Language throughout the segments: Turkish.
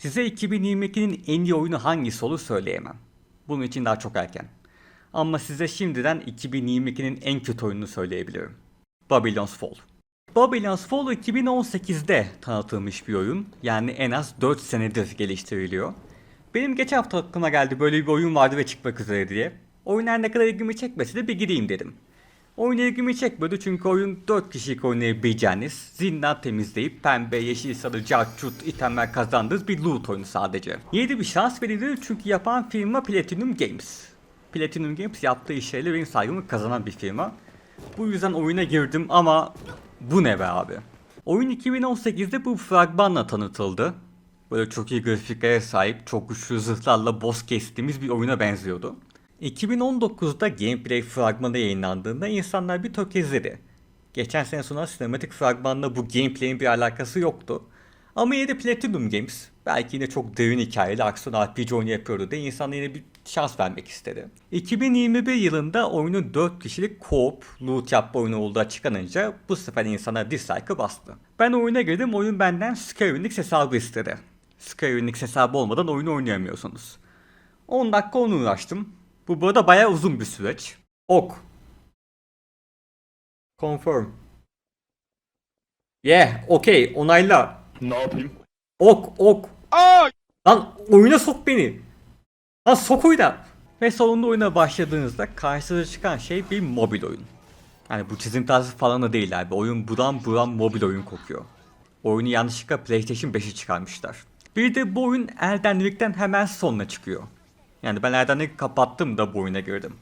Size 2022'nin en iyi oyunu hangisi olur söyleyemem. Bunun için daha çok erken. Ama size şimdiden 2022'nin en kötü oyununu söyleyebilirim. Babylon's Fall. Babylon's Fall 2018'de tanıtılmış bir oyun. Yani en az 4 senedir geliştiriliyor. Benim geçen hafta aklıma geldi böyle bir oyun vardı ve çıkmak üzere diye. Oyun her ne kadar ilgimi çekmese de bir gideyim dedim. Oyun ilgimi çekmedi çünkü oyun 4 kişilik oynayabileceğiniz, zindan temizleyip pembe, yeşil, sarı, carçut itemler kazandığınız bir loot oyunu sadece. Yeni bir şans verilir çünkü yapan firma Platinum Games. Platinum Games yaptığı işlerle benim saygımı kazanan bir firma. Bu yüzden oyuna girdim ama bu ne be abi? Oyun 2018'de bu fragmanla tanıtıldı. Böyle çok iyi grafiklere sahip, çok güçlü zırhlarla boss kestiğimiz bir oyuna benziyordu. 2019'da gameplay fragmanı yayınlandığında insanlar bir tökezledi. Geçen sene sonra sinematik fragmanla bu gameplay'in bir alakası yoktu. Ama yine Platinum Games belki yine çok derin hikayeli aksiyon RPG oyunu yapıyordu diye insanlara yine bir şans vermek istedi. 2021 yılında oyunun 4 kişilik co-op loot yapma oyunu olduğu açıklanınca bu sefer insana dislike'ı bastı. Ben oyuna girdim oyun benden Square Enix hesabı istedi. Square Enix hesabı olmadan oyunu oynayamıyorsunuz. 10 dakika onu uğraştım. Bu burada bayağı uzun bir süreç. Ok. Confirm. Yeah, okey, onayla. Ne yapayım? Ok, ok. Aa! Lan oyuna sok beni. Lan sok oyuna. Ve sonunda oyuna başladığınızda karşınıza çıkan şey bir mobil oyun. Yani bu çizim tarzı falan da değil abi. Oyun buram buram mobil oyun kokuyor. Oyunu yanlışlıkla PlayStation 5'e çıkarmışlar. Bir de bu oyun Elden hemen sonra çıkıyor. Yani ben Ring'i kapattım da bu oyuna girdim.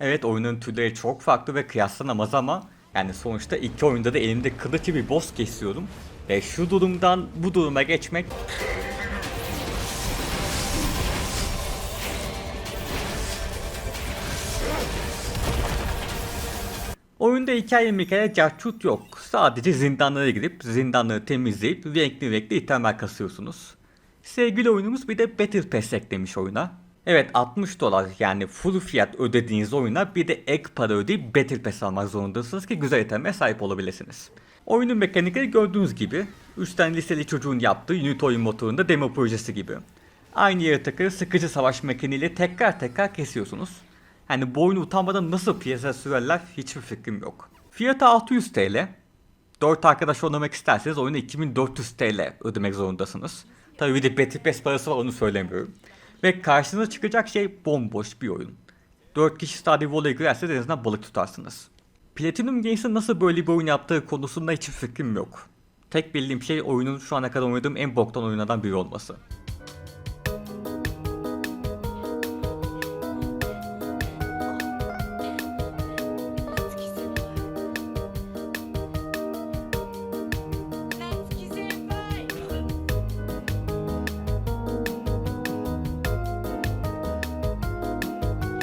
Evet oyunun türleri çok farklı ve kıyaslanamaz ama yani sonuçta iki oyunda da elimde kılıç bir boss kesiyorum. Ve şu durumdan bu duruma geçmek Oyunda hikaye mikaye carçut yok. Sadece zindanlara girip zindanları temizleyip renkli renkli itemler kasıyorsunuz. Sevgili oyunumuz bir de Battle Pass eklemiş oyuna. Evet 60 dolar yani full fiyat ödediğiniz oyuna bir de ek para ödeyip Battle Pass almak zorundasınız ki güzel itemlere sahip olabilirsiniz. Oyunun mekanikleri gördüğünüz gibi 3 tane liseli çocuğun yaptığı Unity oyun motorunda demo projesi gibi. Aynı yaratıkları sıkıcı savaş mekaniğiyle tekrar tekrar kesiyorsunuz. Hani bu oyunu utanmadan nasıl piyasa sürerler hiçbir fikrim yok. Fiyatı 600 TL. 4 arkadaş oynamak isterseniz oyuna 2400 TL ödemek zorundasınız. Tabii bir de Battle Pass parası var onu söylemiyorum. Ve karşınıza çıkacak şey bomboş bir oyun. 4 kişi Stardew Valley'e girerseniz en azından balık tutarsınız. Platinum Games'in nasıl böyle bir oyun yaptığı konusunda hiçbir fikrim yok. Tek bildiğim şey oyunun şu ana kadar oynadığım en boktan oyunlardan biri olması.